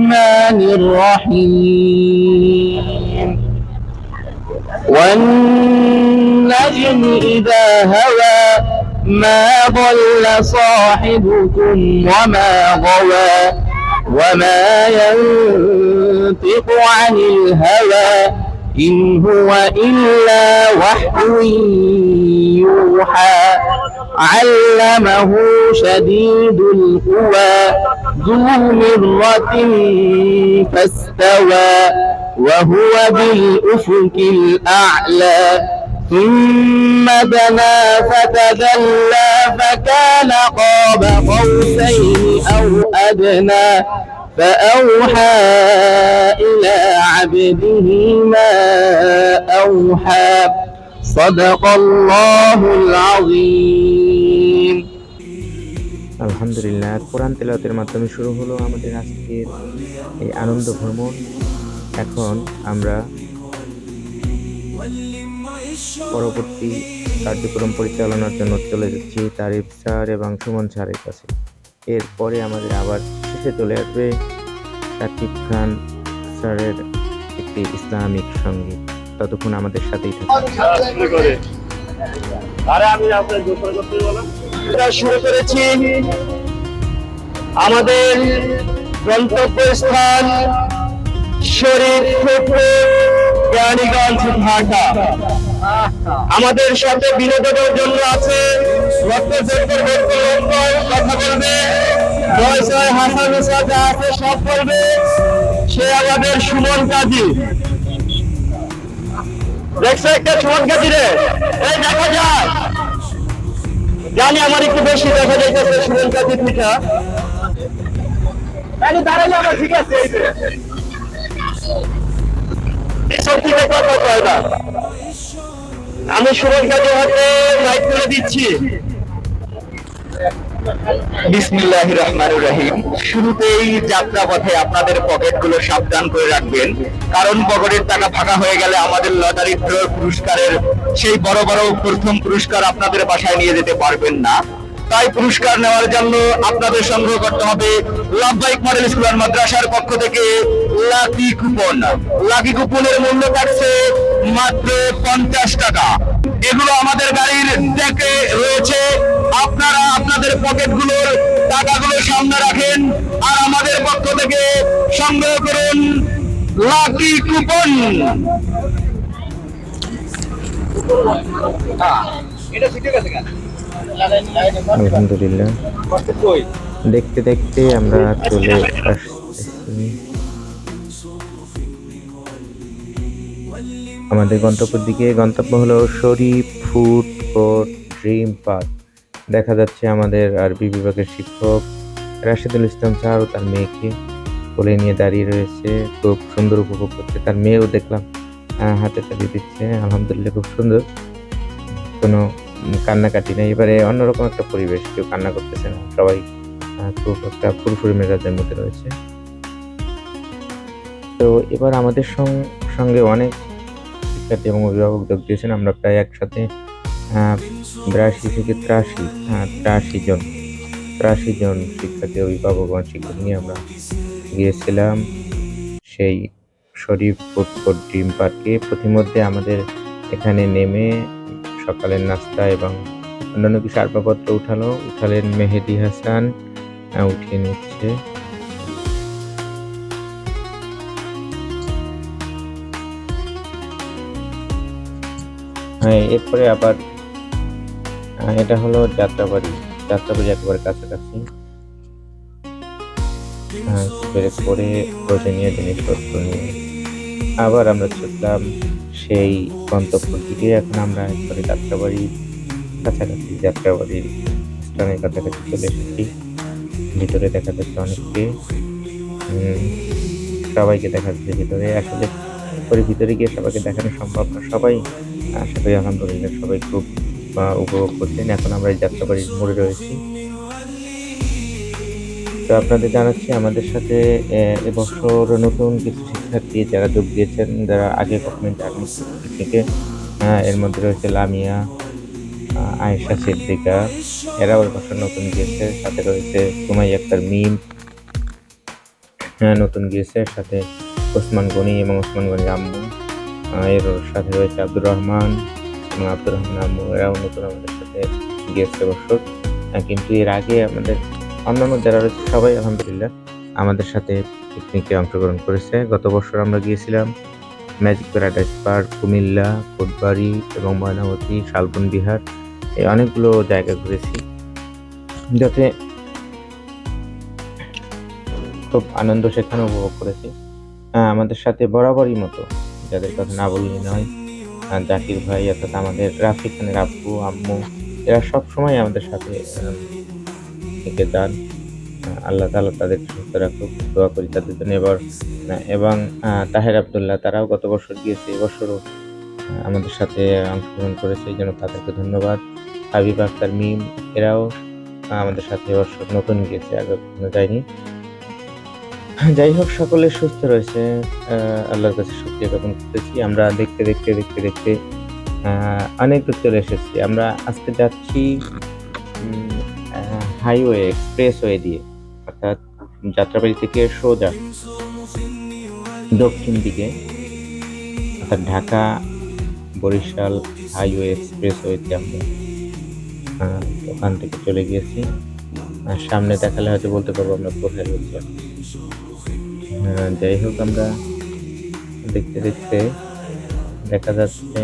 الرحمن الرحيم. والنجم إذا هوى ما ضل صاحبكم وما غوى وما ينطق عن الهوى. إن هو إلا وحي يوحى. علمه شديد القوى. ذو مرة فاستوى. وهو بالأفق الأعلى. ثم دنا فتدلى. فكان قاب قوسين أو أدنى. فأوحى إلى عبده ما أوحى صدق الله العظيم আলহামদুলিল্লাহ কোরআন তেলাওয়াতের মাধ্যমে শুরু হলো আমাদের আজকের এই আনন্দ ভ্রমণ এখন আমরা পরবর্তী কার্যক্রম পরিচালনার জন্য চলে যাচ্ছি তারিফ স্যার এবং সুমন স্যারের কাছে এরপরে আমাদের আবার শেষে চলে আসবে সাকিব খান স্যারের একটি ইসলামিক সংগীত। ততক্ষণ আমাদের সাথেই থাকুন। আমরা শুরু করেছি আমাদের গন্তব্যস্থান শরীরপুর রানীগঞ্জ ঢাকা। আমাদের সাথে বিনোদনের জন্য আছে জয় জয় হাসান সাথে আছে, সব বলবে। সে আমাদের সুমন কাজী। দেখছ একটা সুমন কাজী রে? এই দেখা যায়। জানি আমার একটু বেশি দেখা যাইতেছে সুমন কাজী পিঠা। যে। আমি সুমন কাজী হাতে লাইট করে দিচ্ছি। রহিম শুরুতেই যাত্রা পথে আপনাদের পকেটগুলো সাবধান করে রাখবেন, কারণ পকেটের টাকা ফাঁকা হয়ে গেলে আমাদের পুরস্কারের সেই বড় বড় প্রথম পুরস্কার আপনাদের বাসায় নিয়ে যেতে পারবেন না। তাই পুরস্কার নেওয়ার জন্য আপনাদের সংগ্রহ করতে হবে লাভবাইক মডেল স্কুল আর মাদ্রাসার পক্ষ থেকে লাকি কুপন। লাকি কুপনের মূল্য থাকছে মাত্র পঞ্চাশ টাকা। এগুলো আমাদের গাড়ির ডেকে রয়েছে। আপনারা আপনাদের পকেটগুলোর টাকাগুলো সামনে রাখেন আর আমাদের পক্ষ থেকে সংগ্রহ করুন লাকি কুপন। আলহামদুলিল্লাহ। দেখতে দেখতে আমরা চলে আসছি। আমাদের গন্তব্যের দিকে গন্তব্য হলো Sharif food court dream park. দেখা যাচ্ছে আমাদের আরবি বিভাগের শিক্ষক রাশিদুল ইসলাম স্যার তার মেয়েকে কোলে নিয়ে দাঁড়িয়ে রয়েছে। খুব সুন্দর উপভোগ করছে তার মেয়েও দেখলাম হাতে তালি দিচ্ছে। আলহামদুলিল্লাহ খুব সুন্দর। কোনো কান্নাকাটি নেই। এবারে অন্যরকম একটা পরিবেশ, কেউ কান্না করতেছে না। সবাই খুব একটা ফুরফুরি মেজাজের মধ্যে রয়েছে। তো এবার আমাদের সঙ্গে অনেক শিক্ষার্থী এবং অভিভাবক যোগ দিয়েছেন। আমরা প্রায় একসাথে বিরাশি থেকে ত্রাশি হ্যাঁ ত্রাশি জন ত্রাশি জন শিক্ষার্থী, অভিভাবক, এবং শিক্ষক নিয়ে আমরা গিয়েছিলাম সেই শরীফ ফুড ড্রিম পার্কে। প্রতিমধ্যে আমাদের এখানে নেমে সকালের নাস্তা এবং অন্যান্য কিছু আসবাবপত্র উঠালো। উঠালেন মেহেদি হাসান উঠিয়ে নিচ্ছে। হ্যাঁ এরপরে আবার এটা হলো যাত্রাবাড়ি। যাত্রাবাড়ি একেবারে কাছাকাছি। হ্যাঁ বেড়ে পরে প্রয়োজনীয় জিনিসপত্র নিয়ে। আবার আমরা ছুটলাম সেই গন্তব্যের দিকে। এখন আমরা একবারে যাত্রাবাড়ির কাছাকাছি, যাত্রাবাড়ির স্থানের কাছাকাছি চলে এসেছি। ভিতরে দেখা যাচ্ছে অনেককে। সবাইকে দেখা যাচ্ছে ভিতরে। আসলে ওর ভিতরে গিয়ে সবাইকে দেখানো সম্ভব না। সবাই আশা করি আলহামদুলিল্লাহ সবাই খুব আহ, উপভোগ করছেন। এখন আমরা যাত্রাবাড়ির মোড়ে রয়েছি। তো আপনাদের জানাচ্ছি আমাদের সাথে এবছর নতুন কিছু শিক্ষার্থী যারা যোগ দিয়েছেন যারা আগে কখনো যাননি থেকে এর মধ্যে রয়েছে লামিয়া আয়েশা সিদ্দিকা এরাও এবছর নতুন দিয়েছে সাথে রয়েছে সুমাই আক্তার মিম নতুন গিয়েছে। সাথে ওসমান গনি এবং ওসমান গনি আম্মু এর সাথে রয়েছে আব্দুর রহমান আব্দুর রহমান এরাও নতুন আমাদের সাথে গিয়েছে বছর কিন্তু এর আগে আমাদের অন্যান্য যারা রয়েছে, সবাই আলহামদুলিল্লাহ আমাদের সাথে পিকনিকে অংশগ্রহণ করেছে। গত বছর আমরা গিয়েছিলাম magic paradise park Comilla, Kotbari এবং ময়নামতি, শালবন বিহার, এই অনেকগুলো জায়গা ঘুরেছি। যাতে খুব আনন্দ সেখানে উপভোগ করেছি। আমাদের সাথে বরাবরই মতো, যাদের কথা না বললেই নয় জাকির ভাই, অর্থাৎ আমাদের রাফি খানের আব্বু, আম্মু, এরা সব সময় আমাদের সাথে থেকে যান। আল্লাহ তালা তাদের সুস্থ রাখুক, দোয়া করি তাদের জন্য। এবার এবং তাহের আবদুল্লাহ, তারাও গত বছর গিয়েছে এবছরও আমাদের সাথে অংশগ্রহণ করেছে, এই জন্য তাদেরকে ধন্যবাদ। হাবিব আক্তার মিম, এরাও আমাদের সাথে এবছর নতুন গিয়েছে, আগে যায়নি। যাই হোক, সকলে সুস্থ রয়েছে। আল্লাহর কাছে শুক্রিয়া জ্ঞাপন করতেছি। আমরা দেখতে দেখতে দেখতে দেখতে অনেক দূর চলে এসেছি। আমরা আজকে যাচ্ছি হাইওয়ে এক্সপ্রেসওয়ে দিয়ে। অর্থাৎ যাত্রাবাড়ি থেকে সোজা দক্ষিণ দিকে। অর্থাৎ ঢাকা বরিশাল হাইওয়ে এক্সপ্রেসওয়েতে আমরা ওখান থেকে চলে গিয়েছি। সামনে দেখালে হয়তো বলতে পারব আমরা কোথায় রয়েছি। যাই হোক আমরা দেখতে দেখতে দেখা যাচ্ছে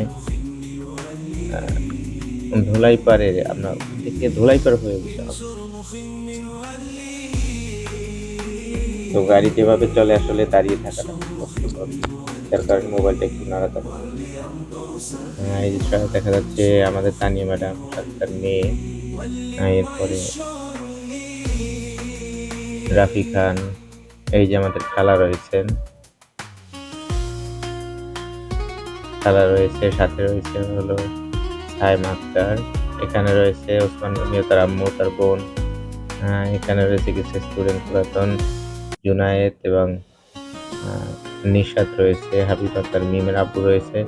ধোলাই পারে আমরা থেকে ধোলাই পার হয়ে গেছে তো গাড়ি যেভাবে চলে আসলে দাঁড়িয়ে কষ্টকর। যার কারণে মোবাইলটা একটু নাড়াতাম এই যে দেখা যাচ্ছে আমাদের তানিয়া ম্যাডাম, তার মেয়ে। এরপরে রাফি খান এই যে আমাদের খালা রয়েছেন। খালা রয়েছে, সাথে রয়েছে হলো সাইম মাস্টার এখানে রয়েছে ওসমান গনি ও তার আম্মু, তার বোন এখানে রয়েছে কিছু স্টুডেন্ট পুরাতন, জুনায়েদ এবং নিশাত রয়েছে, হাবিব আক্তার, মিমের আব্বু রয়েছে।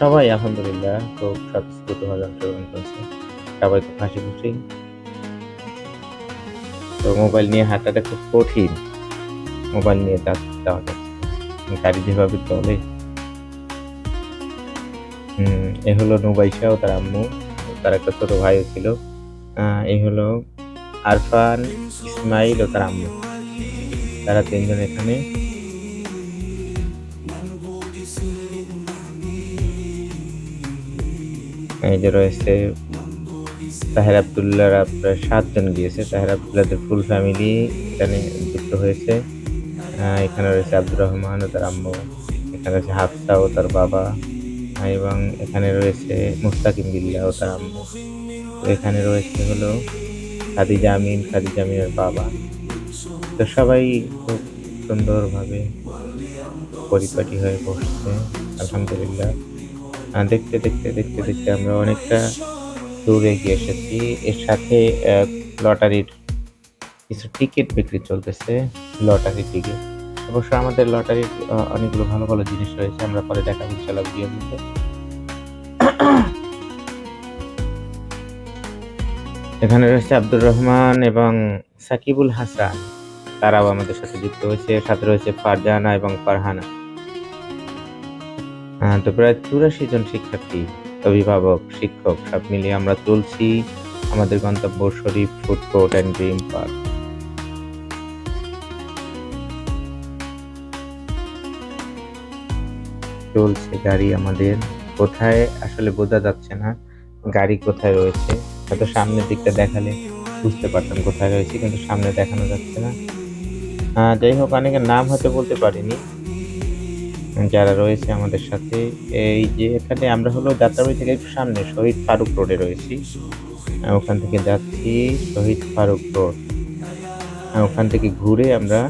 সবাই আলহামদুলিল্লাহ খুব স্বতঃস্ফূর্তভাবে অংশগ্রহণ করেছে। সবাই খুব হাসি খুশি। তো মোবাইল নিয়ে হাঁটাটা খুব কঠিন। মোবাইল নিয়ে যা- যাওয়া যাচ্ছে গাড়ি যেভাবে চলে। এ হলো নুবাইশা ও তার আম্মু। তার একটা ছোট ভাইও ছিল। এই হলো আরফান, ইসমাইল ও তার আম্মু। তারা তিনজন এখানে। এই যে রয়েছে তাহের আবদুল্লাহরা প্রায় সাতজন গিয়েছে। তাহের আবদুল্লাহদের ফুল ফ্যামিলি এখানে যুক্ত হয়েছে। এখানে রয়েছে আব্দুর রহমান ও তার আম্মু, এখানে রয়েছে হাফসা ও তার বাবা এবং এখানে রয়েছে মুস্তাকিম বিল্লা ও তার আম্মু। তো এখানে রয়েছে হলো খাদিজা আমিন, খাদিজা আমিনের বাবা। তো সবাই খুব সুন্দরভাবে পরিপাটি হয়ে বসছে, আলহামদুলিল্লাহ। দেখতে দেখতে দেখতে দেখতে আমরা অনেকটা দূরে গিয়ে এসেছি। এর সাথে লটারির কিছু টিকিট বিক্রি চলতেছে লটারি টিকিট অবশ্য আমাদের লটারির অনেকগুলো ভালো ভালো জিনিস রয়েছে, আমরা পরে দেখাবো ইনশাল্লাহ ভিডিওর মধ্যে এখানে রয়েছে আব্দুর রহমান এবং সাকিবুল হাসান। তারাও আমাদের সাথে যুক্ত হয়েছে সাথে রয়েছে ফারজানা এবং ফারহানা। তো প্রায় চুরাশি জন শিক্ষার্থী, অভিভাবক, শিক্ষক, সব মিলিয়ে আমরা চলছি আমাদের গন্তব্য Sharif food court and dream park. চলছে গাড়ি আমাদের। কোথায়? আসলে বোঝা যাচ্ছে না। গাড়ি কোথায় রয়েছে? হয়তো সামনের দিকটা দেখালে বুঝতে পারতাম কোথায় রয়েছে, কিন্তু সামনে দেখানো যাচ্ছে না। যাই হোক, অনেকের নাম হয়তো বলতে পারিনি। যারা রয়েছে আমাদের সাথে, এই যে এখানে আমরা হলো যাত্রাবাড়ি থেকে একটু সামনে, শহীদ ফারুক রোডে রয়েছি। ওখান থেকে যাচ্ছি, শহীদ ফারুক রোড। ওখান থেকে ঘুরে আমরা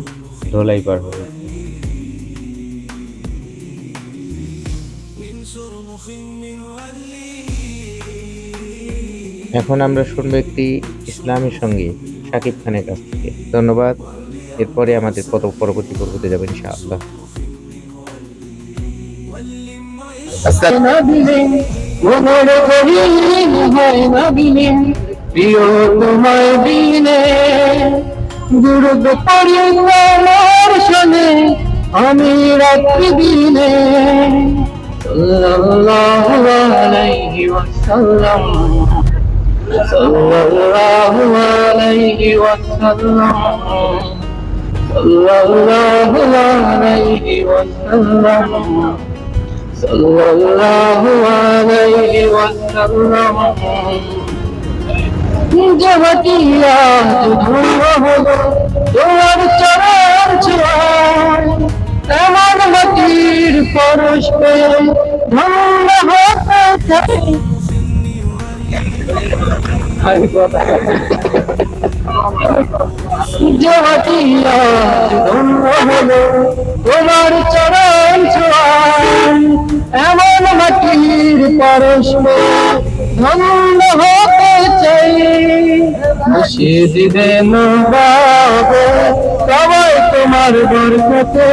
ধোলাই পার হব এখন আমরা শুনব একটি ইসলামী সংগীত শাকিব খানের কাছ থেকে ধন্যবাদ এরপরে আমাদের কত পরবর্তী পর্বতে যাবেন ইনশাআল্লাহ হয় প্রিয় তোমার আমি রাত্রি দিনে সাল্লাল্লাহু আলাইহি ওয়াসাল্লাম সাল্লাল্লাহু আলাইহি ওয়াসাল্লাম সাল্লাল্লাহু আলাইহি ওয়াসাল্লাম সাল্লাল্লাহু আলাইহি ওয়াসাল্লাম জগতিয়া ধন্য হলো তোমার চরণ ছোঁয়ায় এমন মাটির পরশ পেয়ে ধন্য হতে হলো তোমার চরণ ছোঁয়ায়, এমন মাটির পরশ পেয়ে ধন্য হতে চাই। মুর্শিদ দেন বাবে সবাই তোমার বরকতে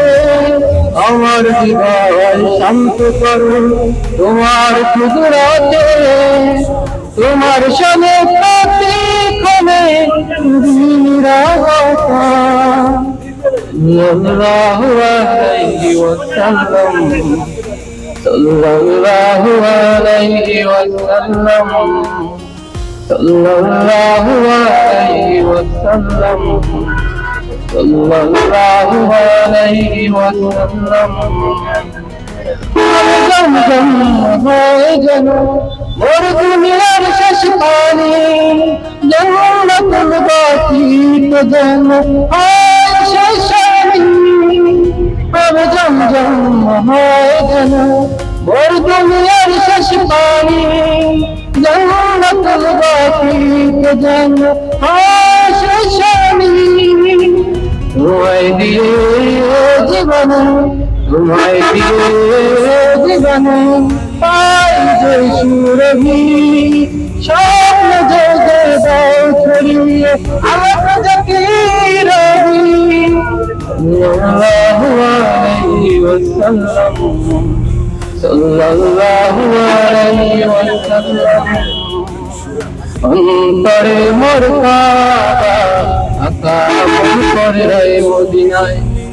আমার হৃদয় শান্ত করো তোমার কুদরতে তোমার সঙ্গে প্রতিক্ষণে নিরাগতা সাল্লাল্লাহু আলাইহি ওয়াসাল্লাম সাল্লাল্লাহু আলাইহি ওয়াসাল্লাম সাল্লাল্লাহু আলাইহি ওয়াসাল্লাম আলাইহি ওয়াসাল্লাম জমজম মোর দুনিয়ার শেষ পানি জন্মতুল বাতিত যেন হয় শেষ আমি জমজম হয় যেন মোর দুনিয়ার শেষ পানি জন্মতুল বাতিত যেন হয় জীবন পাই যে সুরভি, স্বপ্ন জগে দাও ছড়িয়ে আমার জাতি রবি। সাল্লাল্লাহু আলাইহি ওয়াসাল্লাম অন্তরে মোর কাবা আকা করে রে মদিনায়